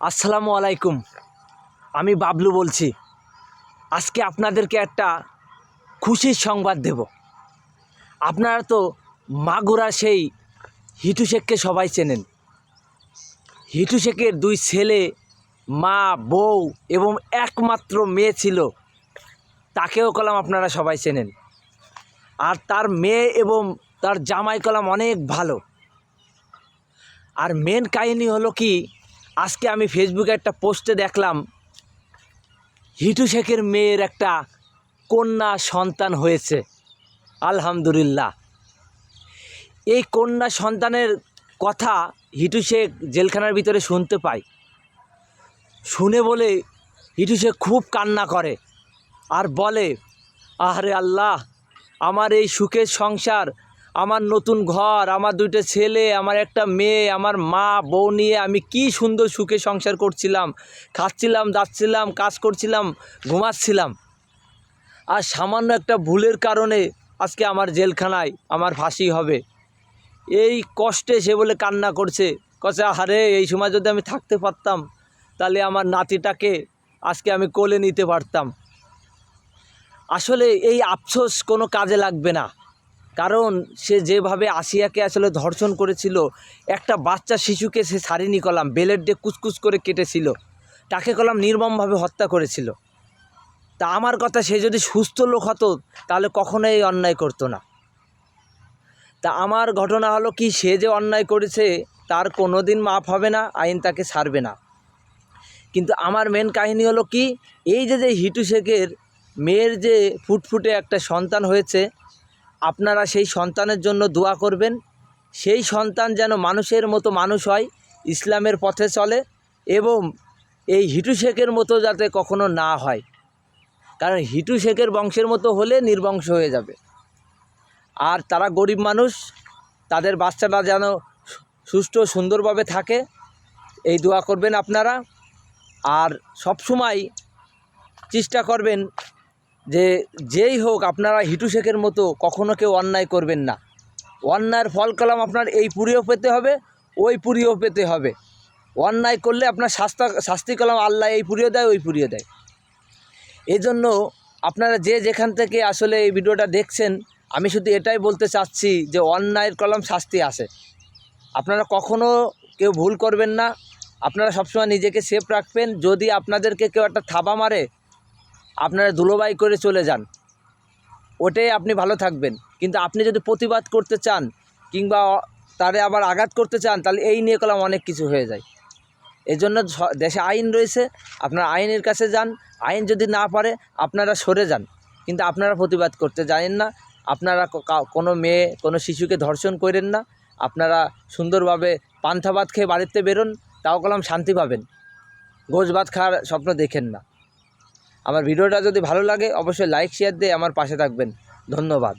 আসসালামু আলাইকুম। আমি বাবলু বলছি। আজকে আপনাদেরকে একটা খুশির সংবাদ দেব। আপনারা তো মাগুরা সেই হিটু শেখকে সবাই চেনেন। হিটু শেখের দুই ছেলে, মা, বউ এবং একমাত্র মেয়ে ছিল। তাকেও কলাম আপনারা সবাই চেনেন। আর তার মেয়ে এবং তার জামাই কলাম অনেক ভালো। আর মেন কাহিনী হলো কি আজকে আমি ফেসবুকে একটা পোস্টে দেখলাম, হিটু শেখের মেয়ের একটা কন্যা সন্তান হয়েছে, আলহামদুলিল্লাহ। এই কন্যা সন্তানের কথা হিটু শেখ জেলখানার ভিতরে শুনতে পাই শুনে বলে, হিটু শেখ খুব কান্না করে আর বলে আরে আল্লাহ, আমার এই সুখের সংসার আমার নতুন ঘর, আমার দুইটা ছেলে, আমার একটা মেয়ে, আমার মা, বউ নিয়ে আমি কি সুন্দর সুখে সংসার করছিলাম। খাচ্ছিলাম, যাচ্ছিলাম, কাজ করছিলাম, ঘুমাচ্ছিলাম। আর সামান্য একটা ভুলের কারণে আজকে আমার জেলখানায় আমার ফাঁসি হবে। এই কষ্টে সে বলে কান্না করছে। কছে আরে এই সময় যদি আমি থাকতে পারতাম, তাহলে আমার নাতিটাকে আজকে আমি কোলে নিতে পারতাম। আসলে এই আফসোস কোনো কাজে লাগবে না। কারণ সে যেভাবে আসিয়াকে আসলে ধর্ষণ করেছিল, একটা বাচ্চা শিশুকে সে সারিনি কলাম, বেলের ডে কুচকুচ করে কেটেছিল, তাকে কলাম নির্মমভাবে হত্যা করেছিল। তা আমার কথা, সে যদি সুস্থ লোক হতো, তাহলে কখনোই এই অন্যায় করতো না। তা আমার ঘটনা হলো কি, সে যে অন্যায় করেছে, তার কোনো দিন মাফ হবে না, আইন তাকে ছাড়বে না। কিন্তু আমার মেন কাহিনী হলো কি, এই যে যে হিটু শেখের মেয়ের যে ফুটফুটে একটা সন্তান হয়েছে আপনারা সেই সন্তানের জন্য দোয়া করবেন। সেই সন্তান যেন মানুষের মতো মানুষ হয়, ইসলামের পথে চলে এবং এই হিটু শেখের মতো যাতে কখনো না হয়। কারণ হিটু শেখের বংশের মতো হলে নির্বংশ হয়ে যাবে। আর তারা গরিব মানুষ, তাদের বাচ্চাটা যেন সুষ্ঠু সুন্দরভাবে থাকে, এই দোয়া করবেন আপনারা। আর সবসময় চেষ্টা করবেন যে যেই হোক আপনারা হিটু শেখের মতো কখনো কেউ অন্যায় করবেন না। অন্যায়ের ফল কলাম আপনার এই পুরিও পেতে হবে, ওই পুরিও পেতে হবে। অন্যায় করলে আপনার শাস্তা, শাস্তি কলাম আল্লাহ এই পুরিও দেয়, ওই পুরিও দেয়। এই জন্য আপনারা যে যেখান থেকে আসলে এই ভিডিওটা দেখছেন, আমি শুধু এটাই বলতে চাচ্ছি যে অন্যায়ের কলম শাস্তি আসে। আপনারা কখনো কেউ ভুল করবেন না। আপনারা সবসময় নিজেকে সেফ রাখবেন। যদি আপনাদেরকে কেউ একটা থাবা মারে আপনারা ধুলোবাই করে চলে যান। ওটাই আপনি ভালো থাকবেন। কিন্তু আপনি যদি প্রতিবাদ করতে চান, কিংবা তারে আবার আঘাত করতে চান, তাহলে এই নিয়ে কলাম অনেক কিছু হয়ে যায়। এই জন্য দেশে আইন রয়েছে, আপনারা আইনের কাছে যান। আইন যদি না পারে, আপনারা সরে যান। কিন্তু আপনারা প্রতিবাদ করতে জানেন না। আপনারা কোনো মেয়ে, কোনো শিশুকে ধর্ষণ করেন না। আপনারা সুন্দরভাবে পান্থা ভাত খেয়ে বাড়িতে বেরোন, তাও কলাম শান্তি পাবেন। গোছ ভাত খাওয়ার স্বপ্ন দেখেন না। আমার ভিডিওটা যদি ভালো লাগে অবশ্যই লাইক শেয়ার দিয়ে আমার পাশে থাকবেন। ধন্যবাদ।